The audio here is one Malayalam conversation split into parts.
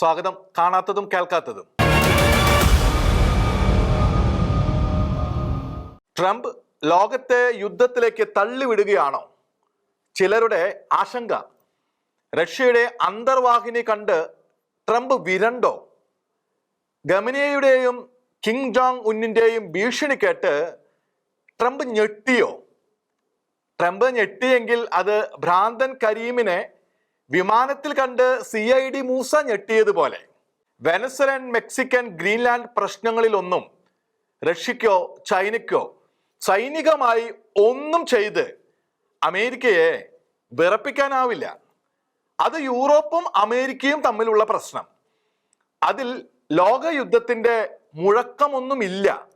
സ്വാഗതം. കാണാത്തതും കേൾക്കാത്തതും. ട്രംപ് ലോകത്തെ യുദ്ധത്തിലേക്ക് തള്ളിവിടുകയാണോ? ചിലരുടെ ആശങ്ക. റഷ്യയുടെ അന്തർവാഹിനി കണ്ട് ട്രംപ് വിരണ്ടോ? ഗമനിയയുടെയും കിങ് ജോങ് ഉന്നിന്റെയും ഭീഷണി കേട്ട് ട്രംപ് ഞെട്ടിയോ? ട്രംപ് ഞെട്ടിയെങ്കിൽ അത് ഭ്രാന്തൻ കരീമിനെ വിമാനത്തിൽ കണ്ട് സി ഐ ഡി മൂസ ഞെട്ടിയതുപോലെ വെനസലൻ മെക്സിക്കൻ ഗ്രീൻലാൻഡ് പ്രശ്നങ്ങളിലൊന്നും റഷ്യക്കോ ചൈനയ്ക്കോ സൈനികമായി ഒന്നും ചെയ്ത് അമേരിക്കയെ വിറപ്പിക്കാനാവില്ല. അത് യൂറോപ്പും അമേരിക്കയും തമ്മിലുള്ള പ്രശ്നം. അതിൽ ലോകയുദ്ധത്തിന്റെ മുഴക്കമൊന്നുമില്ല.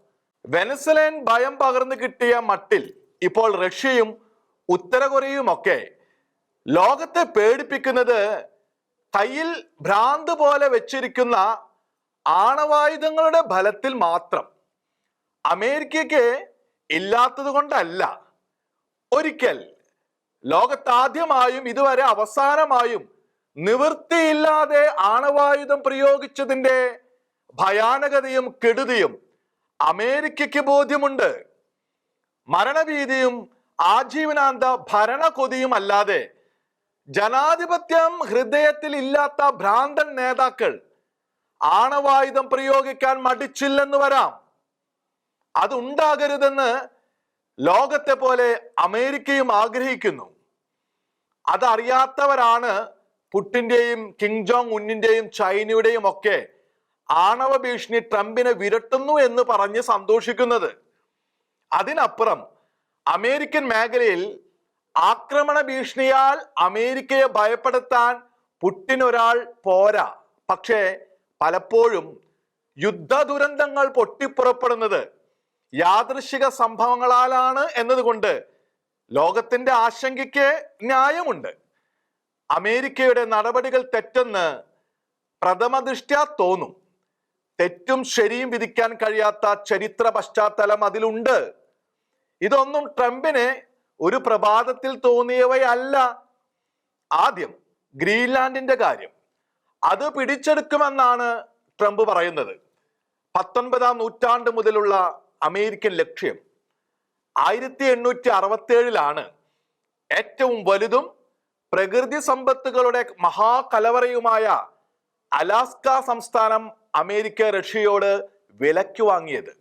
വെനസലൻ ഭയം പകർന്നു കിട്ടിയ മട്ടിൽ ഇപ്പോൾ റഷ്യയും ഉത്തര കൊറിയയുമൊക്കെ ലോകത്തെ പേടിപ്പിക്കുന്നത് കയ്യിൽ ഭ്രാന്ത് പോലെ വെച്ചിരിക്കുന്ന ആണവായുധങ്ങളുടെ ഫലത്തിൽ മാത്രം. അമേരിക്കയ്ക്ക് ഇല്ലാത്തത് കൊണ്ടല്ല. ഒരിക്കൽ ലോകത്താദ്യമായും ഇതുവരെ അവസാനമായും നിവൃത്തിയില്ലാതെ ആണവായുധം പ്രയോഗിച്ചതിന്റെ ഭയാനകതയും കെടുതിയും അമേരിക്കയ്ക്ക് ബോധ്യമുണ്ട്. മരണഭീതിയും ആജീവനാന്ത ഭരണകൊതിയും അല്ലാതെ ജനാധിപത്യം ഹൃദയത്തിൽ ഇല്ലാത്ത ഭ്രാന്തൻ നേതാക്കൾ ആണവായുധം പ്രയോഗിക്കാൻ മടിച്ചില്ലെന്ന് വരാം. അതുണ്ടാകരുതെന്ന് ലോകത്തെ പോലെ അമേരിക്കയും ആഗ്രഹിക്കുന്നു. അതറിയാത്തവരാണ് പുട്ടിന്റെയും കിങ് ജോങ് ഉന്നിന്റെയും ചൈനയുടെയും ഒക്കെ ആണവ ഭീഷണി ട്രംപിനെ വിരട്ടുന്നു എന്ന് പറഞ്ഞ് സന്തോഷിക്കുന്നത്. അതിനപ്പുറം അമേരിക്കൻ മേഖലയിൽ ആക്രമണ ഭീഷണിയാൽ അമേരിക്കയെ ഭയപ്പെടുത്താൻ പുട്ടിൻ ഒരാൾ പോരാ. പക്ഷേ പലപ്പോഴും യുദ്ധ ദുരന്തങ്ങൾ പൊട്ടിപ്പുറപ്പെടുന്നത് യാദൃശിക സംഭവങ്ങളാലാണ് എന്നതുകൊണ്ട് ലോകത്തിന്റെ ആശങ്കയ്ക്ക് ന്യായമുണ്ട്. അമേരിക്കയുടെ നടപടികൾ തെറ്റെന്ന് പ്രഥമദൃഷ്ട്യാ തോന്നും. തെറ്റും ശരിയും വിധിക്കാൻ കഴിയാത്ത ചരിത്ര പശ്ചാത്തലം അതിലുണ്ട്. ഇതൊന്നും ട്രംപിന് ഒരു പ്രഭാതത്തിൽ തോന്നിയവയല്ല ആദ്യം ഗ്രീൻലാൻഡിന്റെ കാര്യം. അത് പിടിച്ചെടുക്കുമെന്നാണ് ട്രംപ് പറയുന്നത്. പത്തൊൻപതാം നൂറ്റാണ്ട് മുതലുള്ള അമേരിക്കൻ ലക്ഷ്യം ആയിരത്തി എണ്ണൂറ്റി അറുപത്തേഴിലാണ് ഏറ്റവും വലുതും പ്രകൃതി സമ്പത്തുകളുടെ മഹാകലവറയുമായ അലാസ്ക സംസ്ഥാനം അമേരിക്ക റഷ്യയോട് വിലയ്ക്ക് വാങ്ങിയത്.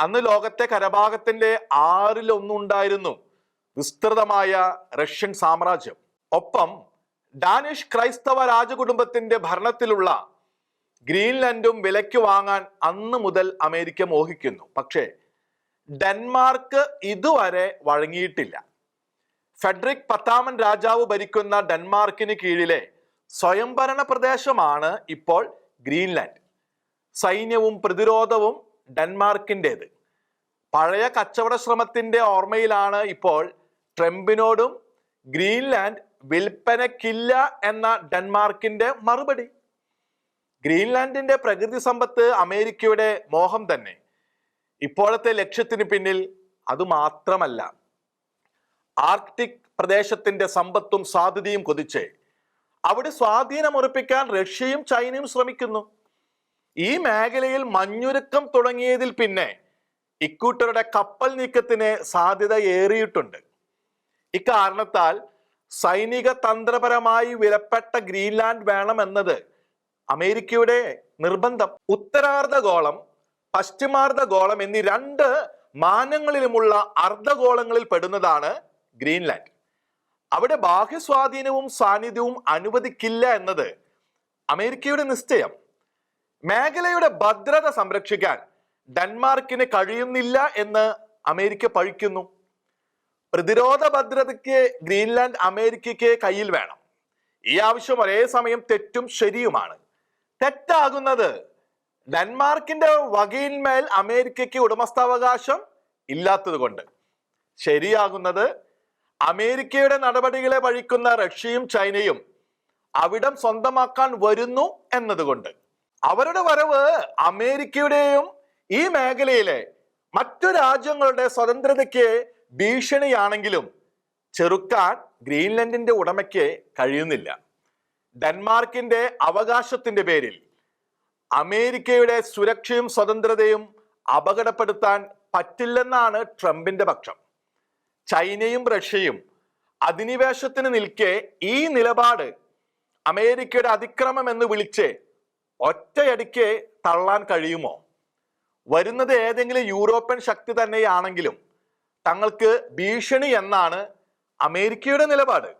അന്ന് ലോകത്തെ കരഭാഗത്തിന്റെ ആറിലൊന്നുണ്ടായിരുന്നു വിസ്തൃതമായ റഷ്യൻ സാമ്രാജ്യം. ഒപ്പം ഡാനിഷ് ക്രൈസ്തവ രാജകുടുംബത്തിന്റെ ഭരണത്തിലുള്ള ഗ്രീൻലൻഡും വിലയ്ക്ക് വാങ്ങാൻ അന്ന് മുതൽ അമേരിക്ക മോഹിക്കുന്നു. പക്ഷേ ഡെൻമാർക്ക് ഇതുവരെ വഴങ്ങിയിട്ടില്ല. ഫെഡറിക് പത്താമൻ രാജാവ് ഭരിക്കുന്ന ഡെൻമാർക്കിന് കീഴിലെ സ്വയംഭരണ പ്രദേശമാണ് ഇപ്പോൾ ഗ്രീൻലാൻഡ്. സൈന്യവും പ്രതിരോധവും ഡെൻമാർക്കിന്റെത് പഴയ കച്ചവട ശ്രമത്തിന്റെ ഓർമ്മയിലാണ് ഇപ്പോൾ ട്രംപിനോടും ഗ്രീൻലാൻഡ് വിൽപ്പനയ്ക്കില്ല എന്ന ഡെൻമാർക്കിന്റെ മറുപടി. ഗ്രീൻലാൻഡിന്റെ പ്രകൃതി സമ്പത്ത് അമേരിക്കയുടെ മോഹം തന്നെ. ഇപ്പോഴത്തെ ലക്ഷ്യത്തിന് പിന്നിൽ അതുമാത്രമല്ല ആർക്ടിക് പ്രദേശത്തിന്റെ സമ്പത്തും സാധ്യതയും കൊതിച്ച് അവിടെ സ്വാധീനമുറപ്പിക്കാൻ റഷ്യയും ചൈനയും ശ്രമിക്കുന്നു. ഈ മേഖലയിൽ മഞ്ഞുരുക്കം തുടങ്ങിയതിൽ പിന്നെ ഇക്കൂട്ടരുടെ കപ്പൽ നീക്കത്തിന് സാധ്യത ഏറിയിട്ടുണ്ട്. ഇക്കാരണത്താൽ സൈനിക തന്ത്രപരമായി വിലപ്പെട്ട ഗ്രീൻലാൻഡ് വേണമെന്നത് അമേരിക്കയുടെ നിർബന്ധം. ഉത്തരാർദ്ധഗോളം പശ്ചിമാർദ്ധഗോളം എന്നീ രണ്ട് മാനങ്ങളിലുമുള്ള അർദ്ധഗോളങ്ങളിൽ പെടുന്നതാണ് ഗ്രീൻലാൻഡ്. അവിടെ ബാഹ്യസ്വാധീനവും സാന്നിധ്യവും അനുവദിക്കില്ല എന്നത് അമേരിക്കയുടെ നിശ്ചയം. മേഖലയുടെ ഭദ്രത സംരക്ഷിക്കാൻ ഡെൻമാർക്കിന് കഴിയുന്നില്ല എന്ന് അമേരിക്ക പഴിക്കുന്നു. പ്രതിരോധ ഭദ്രതയ്ക്ക് ഗ്രീൻലാൻഡ് അമേരിക്കയ്ക്ക് കയ്യിൽ വേണം. ഈ ആവശ്യം ഒരേ സമയം തെറ്റും ശരിയുമാണ്. തെറ്റാകുന്നത് ഡെൻമാർക്കിന്റെ വകയിന്മേൽ അമേരിക്കയ്ക്ക് ഉടമസ്ഥാവകാശം ഇല്ലാത്തത് കൊണ്ട് ശരിയാകുന്നത് അമേരിക്കയുടെ നടപടികളെ പഴിക്കുന്ന റഷ്യയും ചൈനയും അവിടം സ്വന്തമാക്കാൻ വരുന്നു എന്നതുകൊണ്ട്. അവരുടെ വരവ് അമേരിക്കയുടെയും ഈ മേഖലയിലെ മറ്റു രാജ്യങ്ങളുടെ സ്വതന്ത്രതയ്ക്ക് ഭീഷണിയാണെങ്കിലും ചെറുക്കാൻ ഗ്രീൻലൻഡിന്റെ ഉടമയ്ക്ക് കഴിയുന്നില്ല. ഡെൻമാർക്കിന്റെ അവകാശത്തിന്റെ പേരിൽ അമേരിക്കയുടെ സുരക്ഷയും സ്വതന്ത്രതയും അപകടപ്പെടുത്താൻ പറ്റില്ലെന്നാണ് ട്രംപിന്റെ പക്ഷം. ചൈനയും റഷ്യയും അധിനിവേശത്തിന് നിൽക്കെ ഈ നിലപാട് അമേരിക്കയുടെ അതിക്രമം എന്ന് വിളിച്ച് ഒറ്റയടിക്ക് തള്ളാൻ കഴിയുമോ? വരുന്നത് ഏതെങ്കിലും യൂറോപ്യൻ ശക്തി തന്നെയാണെങ്കിലും തങ്ങൾക്ക് ഭീഷണി എന്നാണ് അമേരിക്കയുടെ നിലപാട്.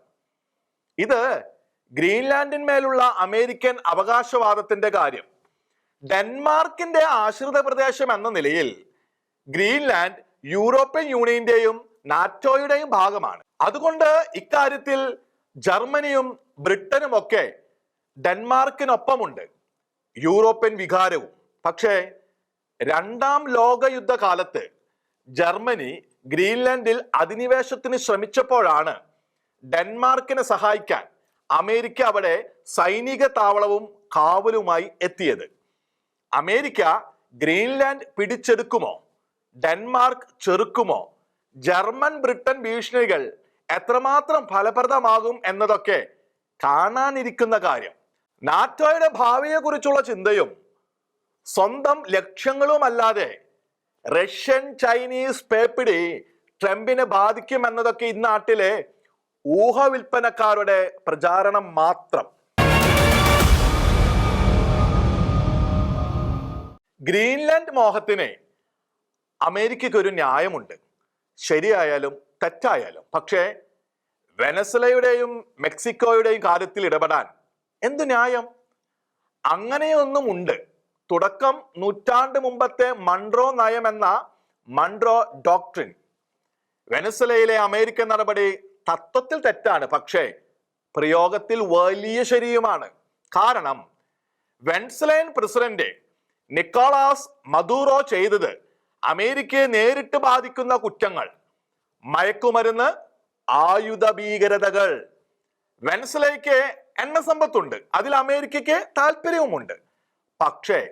ഇത് ഗ്രീൻലാൻഡിന്മേലുള്ള അമേരിക്കൻ അവകാശവാദത്തിന്റെ കാര്യം. ഡെൻമാർക്കിന്റെ ആശ്രിത പ്രദേശം എന്ന നിലയിൽ ഗ്രീൻലാൻഡ് യൂറോപ്യൻ യൂണിയന്റെയും നാറ്റോയുടെയും ഭാഗമാണ്. അതുകൊണ്ട് ഇക്കാര്യത്തിൽ ജർമ്മനിയും ബ്രിട്ടനും ഒക്കെ ഡെൻമാർക്കിനൊപ്പമുണ്ട്. യൂറോപ്യൻ വികാരവും. പക്ഷേ രണ്ടാം ലോകയുദ്ധ കാലത്ത് ജർമ്മനി ഗ്രീൻലാൻഡിൽ അധിനിവേശത്തിന് ശ്രമിച്ചപ്പോഴാണ് ഡെൻമാർക്കിനെ സഹായിക്കാൻ അമേരിക്ക അവിടെ സൈനിക താവളവും കാവലുമായി എത്തിയത്. അമേരിക്ക ഗ്രീൻലാൻഡ് പിടിച്ചെടുക്കുമോ? ഡെൻമാർക്ക് ചെറുക്കുമോ? ജർമ്മൻ ബ്രിട്ടൻ ഭീഷണികൾ എത്രമാത്രം ഫലപ്രദമാകും എന്നതൊക്കെ കാണാനിരിക്കുന്ന കാര്യം. നാറ്റോയുടെ ഭാവിയെക്കുറിച്ചുള്ള ചിന്തയും സ്വന്തം ലക്ഷ്യങ്ങളുമല്ലാതെ റഷ്യൻ ചൈനീസ് പേപ്പിടി ട്രംപിനെ ബാധിക്കുമെന്നതൊക്കെ ഈ ഇന്നാട്ടിലെ ഊഹവിൽപ്പനക്കാരുടെ പ്രചാരണം മാത്രം. ഗ്രീൻലാൻഡ് മോഹത്തിന് അമേരിക്കയ്ക്ക് ഒരു ന്യായമുണ്ട്. ശരിയായാലും തെറ്റായാലും. പക്ഷേ വെനസ്വലയുടെയും മെക്സിക്കോയുടെയും കാര്യത്തിൽ ഇടപെടാൻ എന്ത് ന്യായം? അങ്ങനെയൊന്നും ഉണ്ട്. തുടക്കം നൂറ്റാണ്ട് മുമ്പത്തെ മൺട്രോ നയം എന്ന മൺട്രോ ഡോക്ട്രിൻ. വെനസ്വലയിലെ അമേരിക്കൻ നടപടി തത്വത്തിൽ തെറ്റാണ് പക്ഷേ പ്രയോഗത്തിൽ വലിയ ശരിയുമാണ്. കാരണം വെൻസലൈൻ പ്രസിഡന്റ് നിക്കോളാസ് മദൂറോ ചെയ്തത് അമേരിക്കയെ നേരിട്ട് ബാധിക്കുന്ന കുറ്റങ്ങൾ മയക്കുമരുന്ന് ആയുധ ഭീകരതകൾ. വെനസ്ലയ്ക്ക് എണ്ണ സമ്പത്തുണ്ട്. അതിൽ അമേരിക്കയ്ക്ക് താല്പര്യവുമുണ്ട്. പക്ഷേ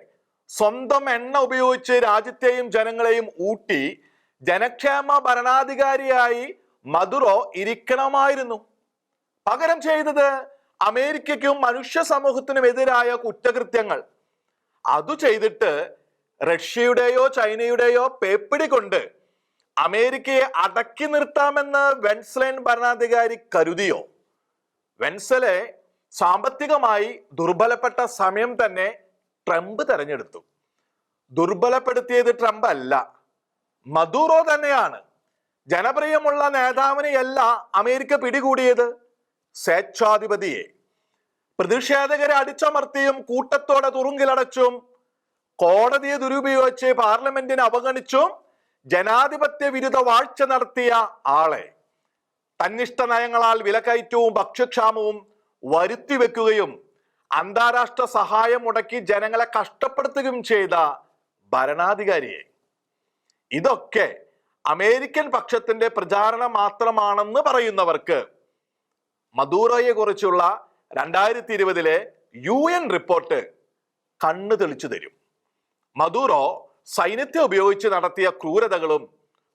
സ്വന്തം എണ്ണ ഉപയോഗിച്ച് രാജ്യത്തെയും ജനങ്ങളെയും ഊട്ടി ജനക്ഷേമ ഭരണാധികാരിയായി മധുറോ ഇരിക്കണമായിരുന്നു. പകരം ചെയ്തത് അമേരിക്കയ്ക്കും മനുഷ്യ സമൂഹത്തിനും എതിരായ കുറ്റകൃത്യങ്ങൾ. അതു ചെയ്തിട്ട് റഷ്യയുടെയോ ചൈനയുടെയോ പേപ്പിടി കൊണ്ട് അമേരിക്കയെ അടക്കി നിർത്താമെന്ന് വെൻസ്ലൈൻ ഭരണാധികാരി കരുതിയോ? വെൻസലെ സാമ്പത്തികമായി ദുർബലപ്പെട്ട സമയം തന്നെ ട്രംപ് തെരഞ്ഞെടുത്തു. ദുർബലപ്പെടുത്തിയത് ട്രംപ് അല്ല മദൂറോ തന്നെയാണ്. ജനപ്രിയമുള്ള നേതാവിനെയല്ല അമേരിക്ക പിടികൂടിയത്. സ്വേച്ഛാധിപതിയെ. പ്രതിഷേധകരെ അടിച്ചമർത്തിയും കൂട്ടത്തോടെ തുറുങ്കിലടച്ചും കോടതിയെ ദുരുപയോഗിച്ച് പാർലമെന്റിനെ അവഗണിച്ചും ജനാധിപത്യ വിരുദ്ധ വാഴ്ച നടത്തിയ ആളെ. തന്നിഷ്ട നയങ്ങളാൽ വിലക്കയറ്റവും ഭക്ഷ്യക്ഷാമവും വരുത്തി വെക്കുകയും അന്താരാഷ്ട്ര സഹായം മുടക്കി ജനങ്ങളെ കഷ്ടപ്പെടുത്തുകയും ചെയ്ത ഭരണാധികാരിയെ. ഇതൊക്കെ അമേരിക്കൻ പക്ഷത്തിന്റെ പ്രചാരണം മാത്രമാണെന്ന് പറയുന്നവർക്ക് മദൂറോയെ കുറിച്ചുള്ള രണ്ടായിരത്തി ഇരുപതിലെ യു എൻ റിപ്പോർട്ട് കണ്ണു തെളിച്ചു തരും. മദൂറോ സൈന്യത്തെ ഉപയോഗിച്ച് നടത്തിയ ക്രൂരതകളും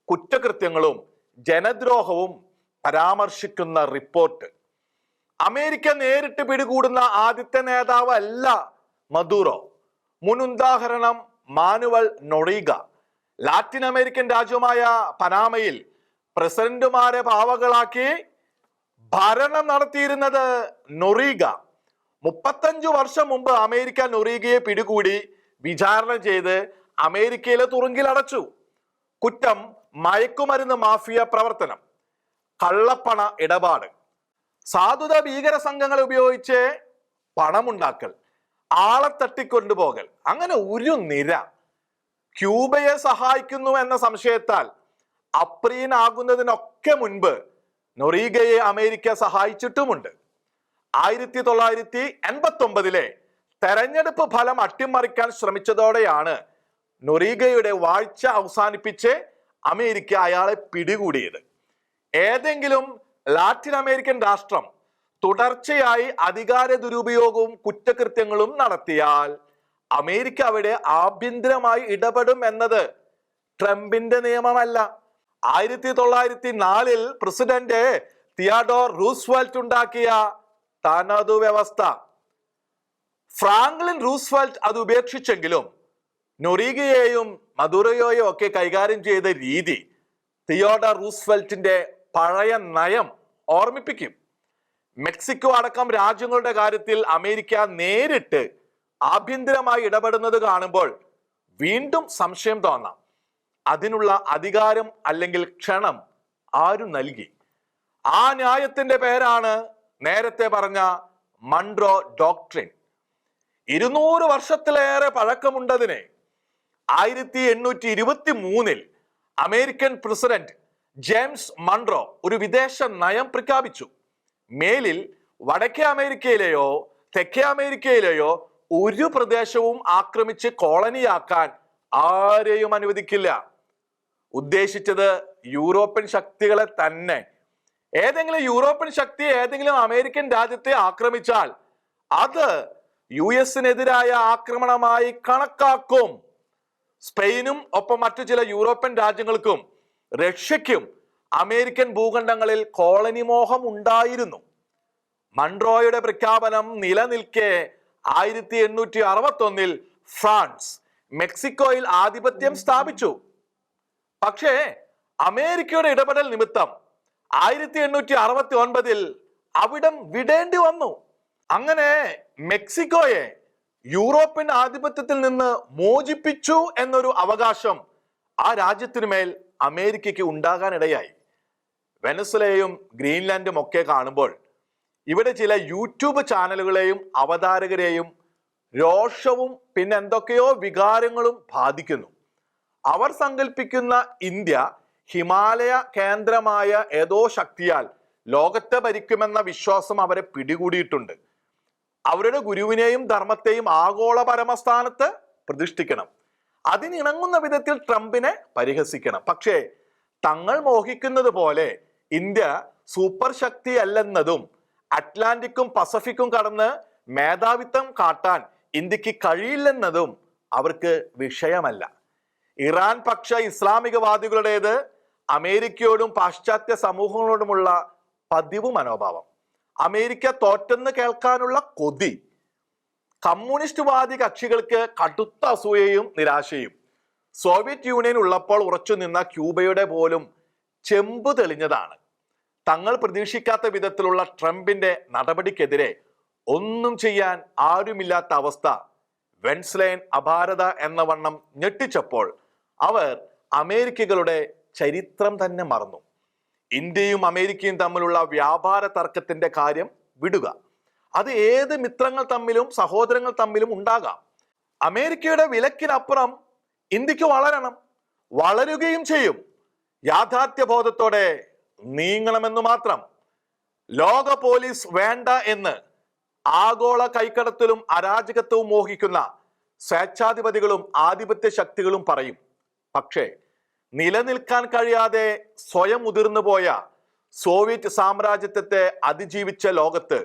കുറ്റകൃത്യങ്ങളും ജനദ്രോഹവും പരാമർശിക്കുന്ന റിപ്പോർട്ട്. അമേരിക്ക നേരിട്ട് പിടികൂടുന്ന ആദ്യത്തെ നേതാവ് അല്ല മദൂറോ. മുൻ ഉദാഹരണം മാനുവൽ നൊറീഗ. ലാറ്റിൻ അമേരിക്കൻ രാജ്യമായ പനാമയിൽ പ്രസിഡന്റുമാരെ പാവകളാക്കി ഭരണം നടത്തിയിരുന്നത് നൊറീഗ. മുപ്പത്തഞ്ചു വർഷം മുമ്പ് അമേരിക്ക നൊറീഗയെ പിടികൂടി വിചാരണ ചെയ്ത് അമേരിക്കയിലെ തുറുങ്കിൽ അടച്ചു. കുറ്റം മയക്കുമരുന്ന് മാഫിയ പ്രവർത്തനം. കള്ളപ്പണ ഇടപാട്. സാധുത ഭീകര സംഘങ്ങളെ ഉപയോഗിച്ച് പണമുണ്ടാക്കൽ ആളെ തട്ടിക്കൊണ്ടുപോകൽ അങ്ങനെ ഒരു നിര. ക്യൂബയെ സഹായിക്കുന്നു എന്ന സംശയത്താൽ അപ്രീനാകുന്നതിനൊക്കെ മുൻപ് നൊറീഗയെ അമേരിക്ക സഹായിച്ചിട്ടുമുണ്ട്. ആയിരത്തി തൊള്ളായിരത്തി എൺപത്തി ഒമ്പതിലെ തെരഞ്ഞെടുപ്പ് ഫലം അട്ടിമറിക്കാൻ ശ്രമിച്ചതോടെയാണ് നൊറീഗയുടെ വാഴ്ച അവസാനിപ്പിച്ച് അമേരിക്ക അയാളെ പിടികൂടിയത്. ഏതെങ്കിലും ലാറ്റിൻ അമേരിക്കൻ രാഷ്ട്രം തുടർച്ചയായി അധികാര ദുരുപയോഗവും കുറ്റകൃത്യങ്ങളും നടത്തിയാൽ അമേരിക്ക അവിടെ ആഭ്യന്തരമായി ഇടപെടും എന്നത് ട്രംപിന്റെ നിയമമല്ല. ആയിരത്തി തൊള്ളായിരത്തി നാലിൽ പ്രസിഡന്റ് തിയാഡോർ റൂസ്വെൽറ്റ് ഉണ്ടാക്കിയ തനതു വ്യവസ്ഥ. ഫ്രാങ്ക്ലിൻ റൂസ്വെൽറ്റ് അത് ഉപേക്ഷിച്ചെങ്കിലും നൊറീഗയെയും മധുരയോയും ഒക്കെ കൈകാര്യം ചെയ്ത രീതി തിയോഡർ റൂസ്വെൽറ്റിന്റെ പഴയ നയം ഓർമ്മിപ്പിക്കും. മെക്സിക്കോ അടക്കം രാജ്യങ്ങളുടെ കാര്യത്തിൽ അമേരിക്ക നേരിട്ട് ആഭ്യന്തരമായി ഇടപെടുന്നത് കാണുമ്പോൾ വീണ്ടും സംശയം തോന്നാം. അതിനുള്ള അധികാരം അല്ലെങ്കിൽ ക്ഷണം ആരും നൽകി. ആ ന്യായത്തിന്റെ പേരാണ് നേരത്തെ പറഞ്ഞ മൺട്രോ ഡോക്ട്രിൻ. ഇരുന്നൂറ് വർഷത്തിലേറെ പഴക്കമുണ്ടതിനെ. ആയിരത്തി എണ്ണൂറ്റി ഇരുപത്തി മൂന്നിൽ അമേരിക്കൻ പ്രസിഡന്റ് ജെയിംസ് മൺറോ ഒരു വിദേശ നയം പ്രഖ്യാപിച്ചു. മേലിൽ വടക്കേ അമേരിക്കയിലെയോ തെക്കേ അമേരിക്കയിലെയോ ഒരു പ്രദേശവും ആക്രമിച്ച് കോളനിയാക്കാൻ ആരെയും അനുവദിക്കില്ല. ഉദ്ദേശിച്ചത് യൂറോപ്യൻ ശക്തികളെ തന്നെ. ഏതെങ്കിലും യൂറോപ്യൻ ശക്തി ഏതെങ്കിലും അമേരിക്കൻ രാജ്യത്തെ ആക്രമിച്ചാൽ അത് യു എസിനെതിരായ ആക്രമണമായി കണക്കാക്കും. സ്പെയിനും ഒപ്പം മറ്റു ചില യൂറോപ്യൻ രാജ്യങ്ങൾക്കും റഷ്യയ്ക്കും അമേരിക്കൻ ഭൂഖണ്ഡങ്ങളിൽ കോളനി മോഹം ഉണ്ടായിരുന്നു. മൺട്രോയുടെ പ്രഖ്യാപനം നിലനിൽക്കെ ആയിരത്തി എണ്ണൂറ്റി അറുപത്തൊന്നിൽ ഫ്രാൻസ് മെക്സിക്കോയിൽ ആധിപത്യം സ്ഥാപിച്ചു. പക്ഷേ അമേരിക്കയുടെ ഇടപെടൽ നിമിത്തം ആയിരത്തി എണ്ണൂറ്റി അറുപത്തി ഒൻപതിൽ അവിടം വിടേണ്ടി വന്നു. അങ്ങനെ മെക്സിക്കോയെ യൂറോപ്യൻ ആധിപത്യത്തിൽ നിന്ന് മോചിപ്പിച്ചു എന്നൊരു അവകാശം ആ രാജ്യത്തിനുമേൽ അമേരിക്കയ്ക്ക് ഉണ്ടാകാനിടയായി. വെനസ്വലയും ഗ്രീൻലാൻഡും ഒക്കെ കാണുമ്പോൾ ഇവിടെ ചില യൂട്യൂബ് ചാനലുകളെയും അവതാരകരെയും രോഷവും പിന്നെ എന്തൊക്കെയോ വികാരങ്ങളും ബാധിക്കുന്നു. അവർ സങ്കല്പിക്കുന്ന ഇന്ത്യ ഹിമാലയ കേന്ദ്രമായ ഏതോ ശക്തിയാൽ ലോകത്തെ ഭരിക്കുമെന്ന വിശ്വാസം അവരെ പിടികൂടിയിട്ടുണ്ട്. അവരുടെ ഗുരുവിനെയും ധർമ്മത്തെയും ആഗോള പരമസ്ഥാനത്ത് പ്രതിഷ്ഠിക്കണം. അതിനിണങ്ങുന്ന വിധത്തിൽ ട്രംപിനെ പരിഹസിക്കണം. പക്ഷേ തങ്ങൾ മോഹിക്കുന്നത് പോലെ ഇന്ത്യ സൂപ്പർ ശക്തി അല്ലെന്നതും അറ്റ്ലാന്റിക്കും പസഫിക്കും കടന്ന് മേധാവിത്വം കാട്ടാൻ ഇന്ത്യയ്ക്ക് കഴിയില്ലെന്നതും അവർക്ക് വിഷയമല്ല. ഇറാൻ പക്ഷ ഇസ്ലാമികവാദികളുടേത് അമേരിക്കയോടും പാശ്ചാത്യ സമൂഹങ്ങളോടുമുള്ള പതിവ് മനോഭാവം. അമേരിക്ക തോറ്റെന്ന് കേൾക്കാനുള്ള കൊതി കമ്മ്യൂണിസ്റ്റ് വാദി കക്ഷികൾക്ക് കടുത്ത അസൂയയും നിരാശയും. സോവിയറ്റ് യൂണിയൻ ഉള്ളപ്പോൾ ഉറച്ചു നിന്ന ക്യൂബയുടെ പോലും ചെമ്പ് തെളിഞ്ഞതാണ്. തങ്ങൾ പ്രതീക്ഷിക്കാത്ത വിധത്തിലുള്ള ട്രംപിന്റെ നടപടിക്കെതിരെ ഒന്നും ചെയ്യാൻ ആരുമില്ലാത്ത അവസ്ഥ വെൻസ്ലൈൻ അപാരത എന്ന വണ്ണം ഞെട്ടിച്ചപ്പോൾ അവർ അമേരിക്കകളുടെ ചരിത്രം തന്നെ മറന്നു. ഇന്ത്യയും അമേരിക്കയും തമ്മിലുള്ള വ്യാപാര തർക്കത്തിന്റെ കാര്യം വിടുക. അത് ഏത് മിത്രങ്ങൾ തമ്മിലും സഹോദരങ്ങൾ തമ്മിലും ഉണ്ടാകാം. അമേരിക്കയുടെ വിലക്കിനപ്പുറം ഇന്ത്യയ്ക്ക് വളരണം വളരുകയും ചെയ്യും. യാഥാർത്ഥ്യബോധത്തോടെ നീങ്ങണമെന്ന് മാത്രം. ലോക പോലീസ് വേണ്ട എന്ന് ആഗോള കൈക്കടത്തിലും അരാജകത്വവും മോഹിക്കുന്ന സ്വേച്ഛാധിപതികളും ആധിപത്യ ശക്തികളും പറയും. പക്ഷേ നിലനിൽക്കാൻ കഴിയാതെ സ്വയം ഉതിർന്നു പോയ സോവിയറ്റ് സാമ്രാജ്യത്വത്തെ അതിജീവിച്ച ലോകത്ത്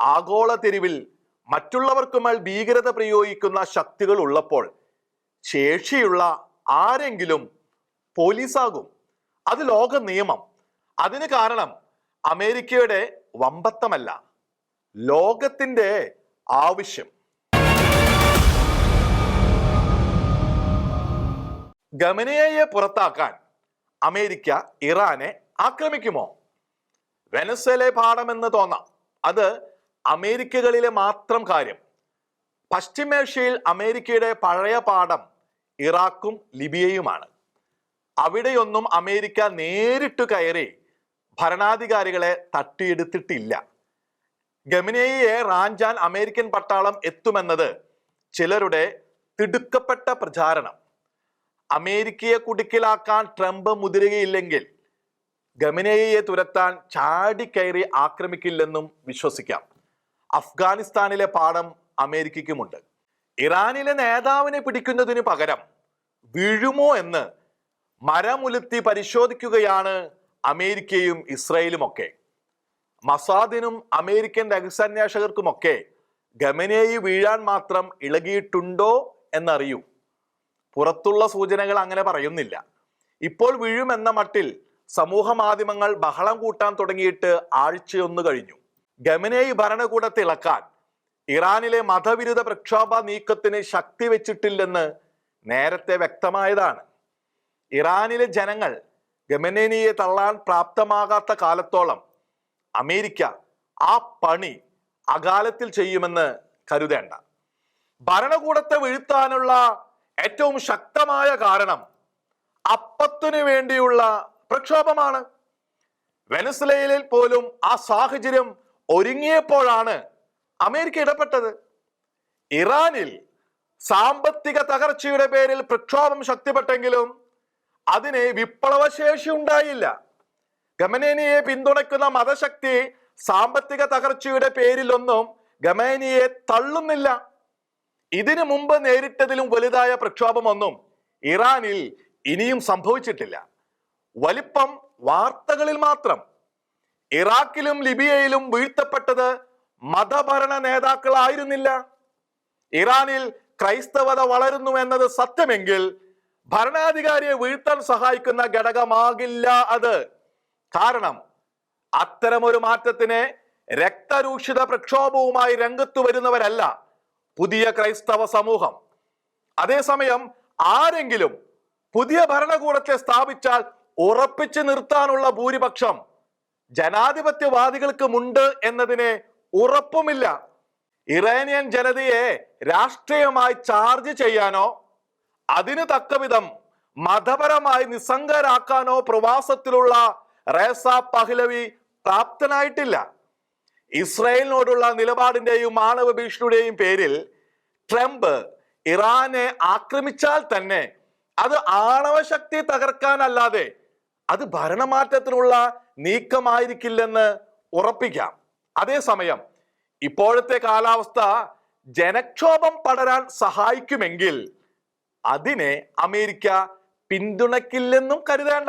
ആഗോള തെരുവിൽ മറ്റുള്ളവർക്കുമേൽ ഭീകരത പ്രയോഗിക്കുന്ന ശക്തികൾ ഉള്ളപ്പോൾ ശേഷിയുള്ള ആരെങ്കിലും പോലീസാകും. അത് ലോക നിയമം അതിന് കാരണം അമേരിക്കയുടെ വമ്പത്തമല്ല ലോകത്തിന്റെ ആവശ്യം. ഗമനയെ പുറത്താക്കാൻ അമേരിക്ക ഇറാനെ ആക്രമിക്കുമോ? വെനസ്വലെ പാഠമെന്ന് തോന്നാം. അത് അമേരിക്കകളിലെ മാത്രം കാര്യം. പശ്ചിമേഷ്യയിൽ അമേരിക്കയുടെ പഴയ പാഠം ഇറാഖും ലിബിയയുമാണ്. അവിടെയൊന്നും അമേരിക്ക നേരിട്ട് കയറി ഭരണാധികാരികളെ തട്ടിയെടുത്തിട്ടില്ല. ഗമനയെ റാഞ്ചാൻ അമേരിക്കൻ പട്ടാളം എത്തുമെന്നത് ചിലരുടെ തിടുക്കപ്പെട്ട പ്രചാരണം. അമേരിക്കയെ കുടുക്കിലാക്കാൻ ട്രംപ് മുതിരുകയില്ലെങ്കിൽ ഗമനയെ തുരത്താൻ ചാടിക്കയറി ആക്രമിക്കില്ലെന്നും വിശ്വസിക്കാം. അഫ്ഗാനിസ്ഥാനിലെ പാഠം അമേരിക്കയ്ക്കുമുണ്ട്. ഇറാനിലെ നേതാവിനെ പിടിക്കുന്നതിന് പകരം വീഴുമോ എന്ന് മരമുലുത്തി പരിശോധിക്കുകയാണ് അമേരിക്കയും ഇസ്രയേലും ഒക്കെ മസാദിനും അമേരിക്കൻ രഹസ്യാന്വേഷകർക്കുമൊക്കെ ഗമനേയി വീഴാൻ മാത്രം ഇളകിയിട്ടുണ്ടോ എന്നറിയൂ. പുറത്തുള്ള സൂചനകൾ അങ്ങനെ പറയുന്നില്ല. ഇപ്പോൾ വീഴുമെന്ന മട്ടിൽ സമൂഹ മാധ്യമങ്ങൾ ബഹളം കൂട്ടാൻ തുടങ്ങിയിട്ട് ആഴ്ചയൊന്നു കഴിഞ്ഞു. ഗമനേയി ഭരണകൂടത്തെ ഇളക്കാൻ. ഇറാനിലെ മതവിരുദ്ധ പ്രക്ഷോഭ നീക്കത്തിന് ശക്തി വെച്ചിട്ടില്ലെന്ന് നേരത്തെ വ്യക്തമായതാണ്. ഇറാനിലെ ജനങ്ങൾ ഗമനേനിയെ തള്ളാൻ പ്രാപ്തമാകാത്ത കാലത്തോളം അമേരിക്ക ആ പണി അകാലത്തിൽ ചെയ്യുമെന്ന് കരുതേണ്ട. ഭരണകൂടത്തെ വീഴ്ത്താനുള്ള ഏറ്റവും ശക്തമായ കാരണം അപ്പത്തിനു വേണ്ടിയുള്ള പ്രക്ഷോഭമാണ്. വെനസ്ലയിൽ പോലും ആ സാഹചര്യം ഒരുങ്ങിയപ്പോഴാണ് അമേരിക്ക ഇടപെട്ടത്. ഇറാനിൽ സാമ്പത്തിക തകർച്ചയുടെ പേരിൽ പ്രക്ഷോഭം ശക്തിപ്പെട്ടെങ്കിലും അതിന് വിപ്ലവശേഷി ഉണ്ടായില്ല. ഗമനേനിയെ പിന്തുണയ്ക്കുന്ന മതശക്തി സാമ്പത്തിക തകർച്ചയുടെ പേരിലൊന്നും ഗമേനിയെ തള്ളുന്നില്ല. ഇതിനു മുമ്പ് നേരിട്ടതിലും വലുതായ പ്രക്ഷോഭമൊന്നും ഇറാനിൽ ഇനിയും സംഭവിച്ചിട്ടില്ല. വലിപ്പം വാർത്തകളിൽ മാത്രം. ഇറാഖിലും ലിബിയയിലും വീഴ്ത്തപ്പെട്ടത് മതഭരണ നേതാക്കളായിരുന്നില്ല. ഇറാനിൽ ക്രൈസ്തവത വളരുന്നു എന്നത് സത്യമെങ്കിൽ ഭരണാധികാരിയെ വീഴ്ത്താൻ സഹായിക്കുന്ന ഘടകമാകില്ല അത്. കാരണം അത്തരമൊരു മാറ്റത്തിന് രക്തരൂക്ഷിത പ്രക്ഷോഭവുമായി രംഗത്തു വരുന്നവരല്ല പുതിയ ക്രൈസ്തവ സമൂഹം. അതേസമയം ആരെങ്കിലും പുതിയ ഭരണകൂടത്തെ സ്ഥാപിച്ചാൽ ഉറപ്പിച്ചു നിർത്താനുള്ള ഭൂരിപക്ഷം ജനാധിപത്യവാദികൾക്കുമുണ്ട് എന്നതിന് ഉറപ്പുമില്ല. ഇറാനിയൻ ജനതയെ രാഷ്ട്രീയമായി ചാർജ് ചെയ്യാനോ അതിന് തക്കവിധം മതപരമായി നിസ്സംഗരാക്കാനോ പ്രവാസത്തിലുള്ള റേസ പഹ്ലവി പ്രാപ്തനായിട്ടില്ല. ഇസ്രയേലിനോടുള്ള നിലപാടിന്റെയും ആണവ ഭീഷണിയുടെയും പേരിൽ ട്രംപ് ഇറാനെ ആക്രമിച്ചാൽ തന്നെ അത് ആണവ ശക്തി തകർക്കാനല്ലാതെ അത് ഭരണമാറ്റത്തിനുള്ള നീക്കമായിരിക്കില്ലെന്ന് ഉറപ്പിക്കാം. അതേസമയം ഇപ്പോഴത്തെ കാലാവസ്ഥ ജനക്ഷോഭം പടരാൻ സഹായിക്കുമെങ്കിൽ അതിനെ അമേരിക്ക പിന്തുണയ്ക്കില്ലെന്നും കരുതേണ്ട.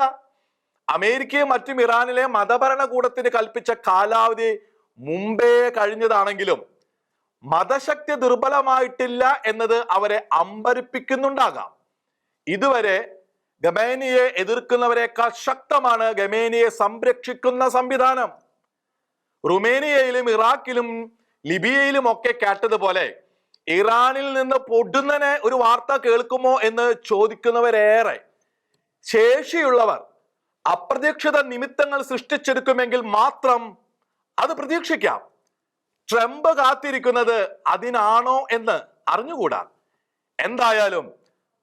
അമേരിക്കയും മറ്റും ഇറാനിലെ മതഭരണകൂടത്തിന് കൽപ്പിച്ച കാലാവധി മുമ്പേ കഴിഞ്ഞതാണെങ്കിലും മതശക്തി ദുർബലമായിട്ടില്ല എന്നത് അവരെ അമ്പരിപ്പിക്കുന്നുണ്ടാകാം. ഇതുവരെ ഗമേനിയെ എതിർക്കുന്നവരെക്കാൾ ശക്തമാണ് ഗമേനിയെ സംരക്ഷിക്കുന്ന സംവിധാനം. റുമേനിയയിലും ഇറാഖിലും ലിബിയയിലും ഒക്കെ കേട്ടതുപോലെ ഇറാനിൽ നിന്ന് പൊടുന്നനെ ഒരു വാർത്ത കേൾക്കുമോ എന്ന് ചോദിക്കുന്നവരേറെ. ശേഷിയുള്ളവർ അപ്രതീക്ഷിത നിമിത്തങ്ങൾ സൃഷ്ടിച്ചെടുക്കുമെങ്കിൽ മാത്രം അത് പ്രതീക്ഷിക്കാം. ട്രംപ് കാത്തിരിക്കുന്നത് അതിനാണോ എന്ന് അറിഞ്ഞുകൂടാ. എന്തായാലും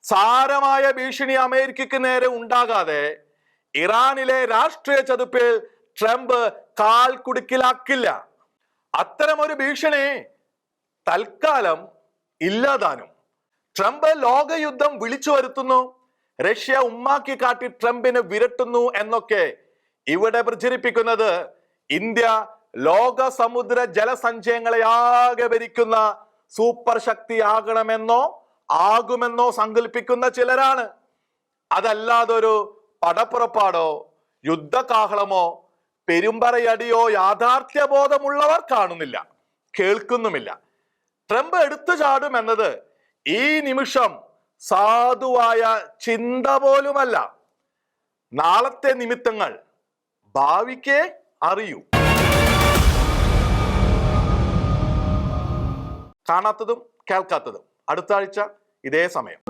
സാരമായ ഭീഷണി അമേരിക്കയ്ക്ക് നേരെ ഉണ്ടാകാതെ ഇറാനിലെ രാഷ്ട്രീയ ചതുപ്പിൽ ട്രംപ് കാൽ കുടുക്കിലാക്കില്ല. അത്തരമൊരു ഭീഷണി തൽക്കാലം ഇല്ലാതാനും. ട്രംപ് ലോകയുദ്ധം വിളിച്ചു വരുത്തുന്നു. റഷ്യ ഉമ്മാക്കി കാട്ടി ട്രംപിനെ വിരട്ടുന്നു എന്നൊക്കെ ഇവിടെ പ്രചരിപ്പിക്കുന്നത് ഇന്ത്യ ലോക സമുദ്ര ജലസഞ്ചയങ്ങളെ ആകെ ഭരിക്കുന്ന സൂപ്പർ ശക്തിയാകണമെന്നോ ആകുമെന്നോ സങ്കല്പിക്കുന്ന ചിലരാണ്. അതല്ലാതൊരു പടപ്പുറപ്പാടോ യുദ്ധകാഹളമോ പെരുമ്പറയടിയോ യാഥാർത്ഥ്യബോധമുള്ളവർ കാണുന്നില്ല കേൾക്കുന്നുമില്ല. ട്രംപ് എടുത്തു ചാടുമെന്നത് ഈ നിമിഷം സാധുവായ ചിന്ത പോലുമല്ല. നാളത്തെ നിമിത്തങ്ങൾ ഭാവിക്കേ അറിയൂ. കാണാത്തതും കേൾക്കാത്തതും. അടുത്ത ആഴ്ച ഇതേ സമയം.